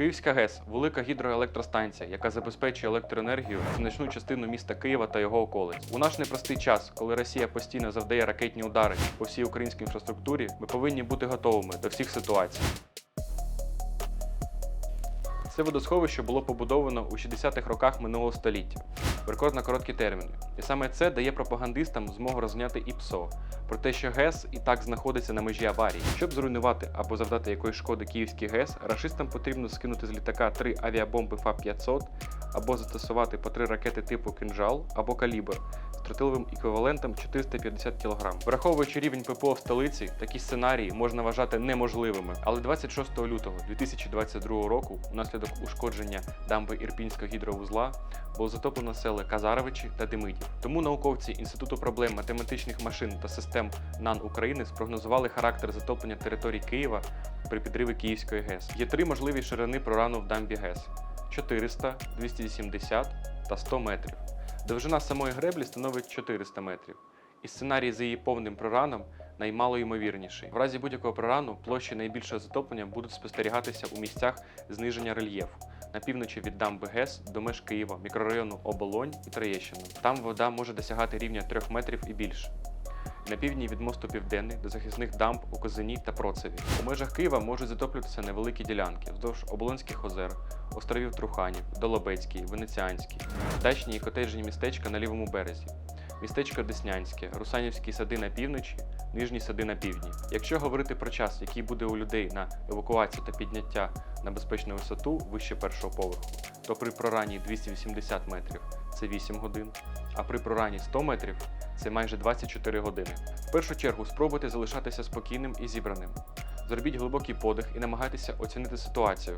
Київська ГЕС велика гідроелектростанція, яка забезпечує електроенергію значну частину міста Києва та його околиць. У наш непростий час, коли Росія постійно завдає ракетні удари по всій українській інфраструктурі, ми повинні бути готовими до всіх ситуацій. Це водосховище було побудовано у 60-х роках минулого століття в рекордно короткі терміни. І саме це дає пропагандистам змогу розняти і ПСО про те, що ГЕС і так знаходиться на межі аварії. Щоб зруйнувати або завдати якоїсь шкоди Київський ГЕС, рашистам потрібно скинути з літака три авіабомби ФАП-500 або застосувати по три ракети типу кинжал або калібр з тротиловим еквівалентом 450 кг. Враховуючи рівень ППО в столиці, такі сценарії можна вважати неможливими. Але 26 лютого 2022 року, внаслідок ушкодження дамби Ірпінського гідровузла, було затоплено сели Казаровичі та Демидів. Тому науковці Інституту проблем математичних машин та систем НАН України спрогнозували характер затоплення територій Києва при підриві Київської ГЕС. Є три можливі ширини прорану в дамбі ГЕС: 400, 270 та 100 метрів. Довжина самої греблі становить 400 метрів. І сценарій з її повним прораном наймалоймовірніший. В разі будь-якого прорану площі найбільшого затоплення будуть спостерігатися у місцях зниження рельєфу на півночі від дамби ГЕС до меж Києва, мікрорайону Оболонь і Троєщина. Там вода може досягати рівня 3 метрів і більше. На півдні від мосту Південний до захисних дамб у Козині та Процеві. У межах Києва можуть затоплюватися невеликі ділянки вздовж Оболонських озер, островів Труханів, Долобецький, Венеціанський, дачні і котеджні містечка на лівому березі, містечко Деснянське, Русанівські сади на півночі, Нижні сади на півдні. Якщо говорити про час, який буде у людей на евакуацію та підняття на безпечну висоту вище першого поверху, то при проранні 280 метрів це 8 годин, а при проранні 100 метрів це майже 24 години. В першу чергу спробуйте залишатися спокійним і зібраним. Зробіть глибокий подих і намагайтеся оцінити ситуацію.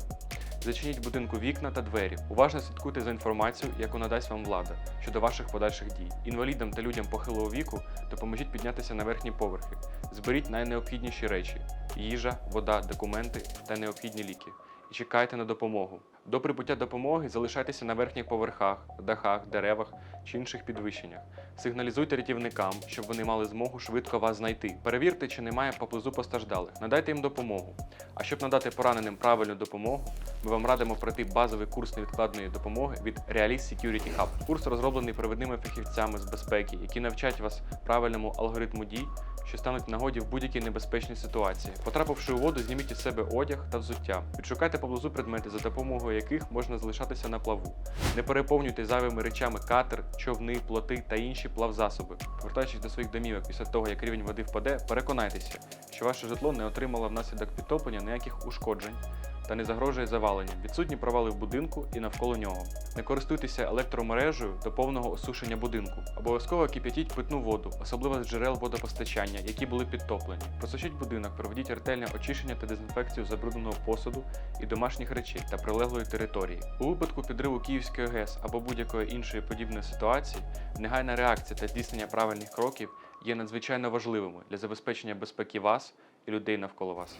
Зачиніть будинку вікна та двері. Уважно слідкуйте за інформацією, яку надасть вам влада щодо ваших подальших дій. Інвалідам та людям похилого віку допоможіть піднятися на верхні поверхи. Зберіть найнеобхідніші речі: їжа, вода, документи та необхідні ліки. І чекайте на допомогу. До прибуття допомоги залишайтеся на верхніх поверхах, дахах, деревах чи інших підвищеннях. Сигналізуйте рятівникам, щоб вони мали змогу швидко вас знайти. Перевірте, чи немає поблизу постраждалих. Надайте їм допомогу. А щоб надати пораненим правильну допомогу, ми вам радимо пройти базовий курс невідкладної допомоги від Realist Security Hub. Курс розроблений провідними фахівцями з безпеки, які навчать вас правильному алгоритму дій, що стануть нагоді в будь-якій небезпечній ситуації. Потрапивши у воду, зніміть із себе одяг та взуття. Відшукайте поблизу предмети, за допомогою яких можна залишатися на плаву. Не переповнюйте зайвими речами катер, човни, плоти та інші плавзасоби. Повертаючись до своїх домівок після того, як рівень води впаде, переконайтеся, що ваше житло не отримало внаслідок підтоплення ніяких ушкоджень та не загрожує заваленням. Відсутні провали в будинку і навколо нього. Не користуйтеся електромережею до повного осушення будинку. Обов'язково кип'ятіть питну воду, особливо з джерел водопостачання, які були підтоплені. Просушіть будинок, проведіть ретельне очищення та дезінфекцію забрудненого посуду і домашніх речей та прилеглої території. У випадку підриву Київської ГЕС або будь-якої іншої подібної ситуації, негайна реакція та здійснення правильних кроків є надзвичайно важливими для забезпечення безпеки вас і людей навколо вас.